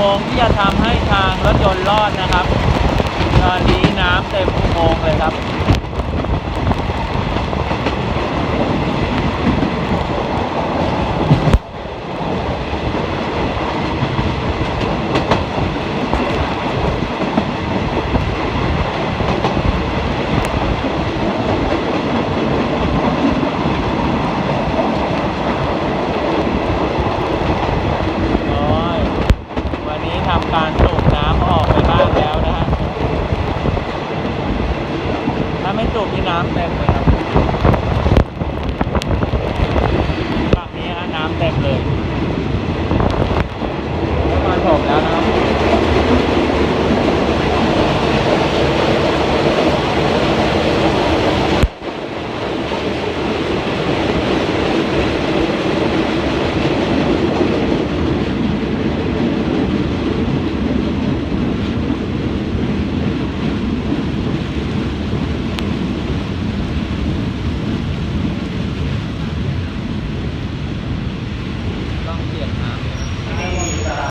วงที่จะทำให้ทางรถยนต์รอดนะครับ ตอนนี้น้ำเต็มอุโมงค์เลยครับ สูบน้ำออกไปบ้างแล้วนะฮะถ้าไม่สูบที่น้ำเต็มเลยครับ